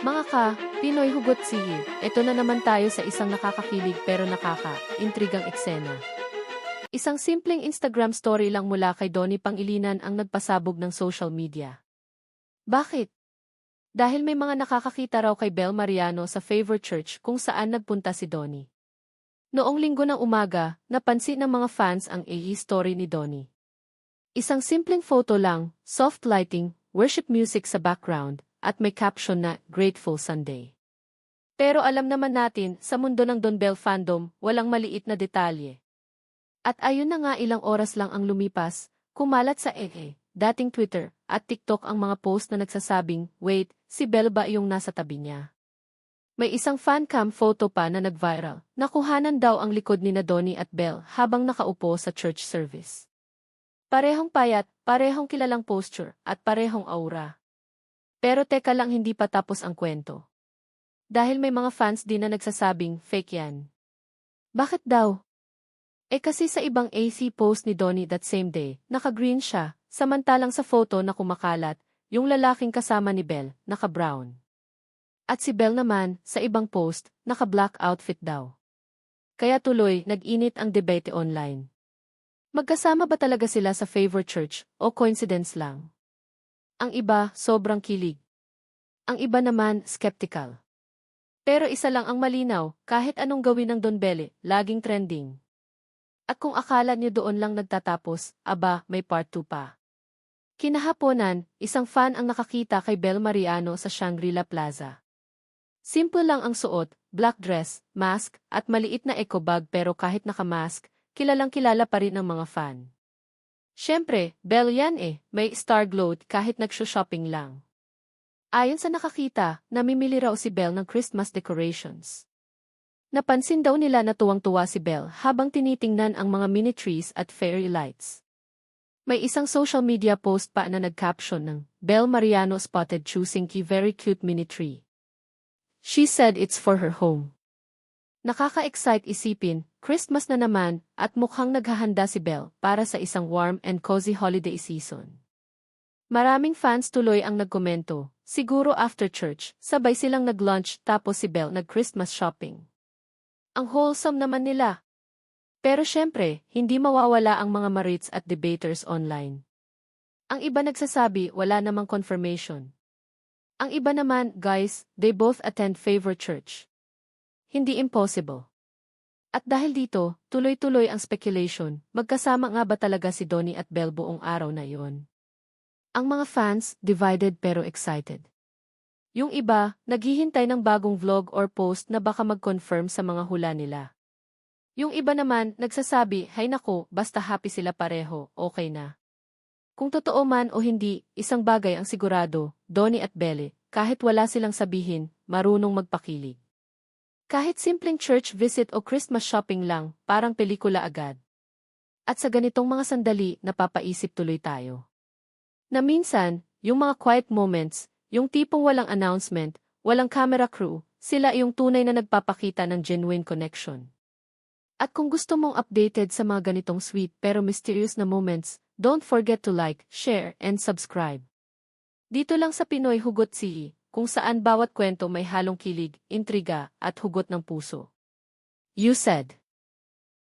Mga ka, Pinoy Hugot Sihi, ito na naman tayo sa isang nakakakilig pero nakaka-intrigang eksena. Isang simpleng Instagram story lang mula kay Donnie Pangilinan ang nagpasabog ng social media. Bakit? Dahil may mga nakakakita raw kay Bel Mariano sa Favor Church kung saan nagpunta si Donnie. Noong linggo ng umaga, napansin ng mga fans ang AE story ni Donnie. Isang simpleng photo lang, soft lighting, worship music sa background, at may caption na Grateful Sunday. Pero alam naman natin, sa mundo ng Don Bell fandom, walang maliit na detalye. At ayun na nga ilang oras lang ang lumipas, kumalat sa EE, dating Twitter, at TikTok ang mga post na nagsasabing, wait, si Bell ba yung nasa tabi niya? May isang fan cam photo pa na nag-viral. Nakuhanan daw ang likod ni na Donnie at Bell habang nakaupo sa church service. Parehong payat, parehong kilalang posture, at parehong aura. Pero teka lang hindi pa tapos ang kwento. Dahil may mga fans din na nagsasabing fake yan. Bakit daw? Eh kasi sa ibang AC post ni Donnie that same day, naka-green siya, samantalang sa photo na kumakalat, yung lalaking kasama ni Belle, naka-brown. At si Belle naman, sa ibang post, naka-black outfit daw. Kaya tuloy, nag-init ang debate online. Magkasama ba talaga sila sa favor church o coincidence lang? Ang iba, sobrang kilig. Ang iba naman, skeptical. Pero isa lang ang malinaw, kahit anong gawin ng Don Bele, laging trending. At kung akala niyo doon lang nagtatapos, aba, may part 2 pa. Kinahaponan, isang fan ang nakakita kay Bel Mariano sa Shangri-La Plaza. Simple lang ang suot, black dress, mask, at maliit na eco bag pero kahit nakamask, kilalang kilala pa rin ng mga fan. Siyempre, Belle yan eh, may star glow kahit nagsho-shopping lang. Ayon sa nakakita, namimili raw si Belle ng Christmas decorations. Napansin daw nila na tuwang-tuwa si Belle habang tinitingnan ang mga mini trees at fairy lights. May isang social media post pa na nag-caption ng Belle Mariano spotted choosing key very cute mini tree. She said it's for her home. Nakaka-excite isipin, Christmas na naman, at mukhang naghahanda si Belle para sa isang warm and cozy holiday season. Maraming fans tuloy ang nagkomento, siguro after church, sabay silang nag-lunch tapos si Belle nag-Christmas shopping. Ang wholesome naman nila. Pero syempre, hindi mawawala ang mga marits at debaters online. Ang iba nagsasabi wala namang confirmation. Ang iba naman, guys, they both attend favor church. Hindi impossible. At dahil dito, tuloy-tuloy ang speculation, magkasama nga ba talaga si Donnie at Belle buong araw na iyon? Ang mga fans, divided pero excited. Yung iba, naghihintay ng bagong vlog or post na baka mag-confirm sa mga hula nila. Yung iba naman, nagsasabi, hay nako, basta happy sila pareho, okay na. Kung totoo man o hindi, isang bagay ang sigurado, Donnie at Belle, kahit wala silang sabihin, marunong magpakilig. Kahit simpleng church visit o Christmas shopping lang, parang pelikula agad. At sa ganitong mga sandali, napapaisip tuloy tayo. Na minsan, yung mga quiet moments, yung tipong walang announcement, walang camera crew, sila yung tunay na nagpapakita ng genuine connection. At kung gusto mong updated sa mga ganitong sweet pero mysterious na moments, don't forget to like, share, and subscribe. Dito lang sa Pinoy Hugot Sihi, kung saan bawat kwento may halong kilig, intriga, at hugot ng puso. You said.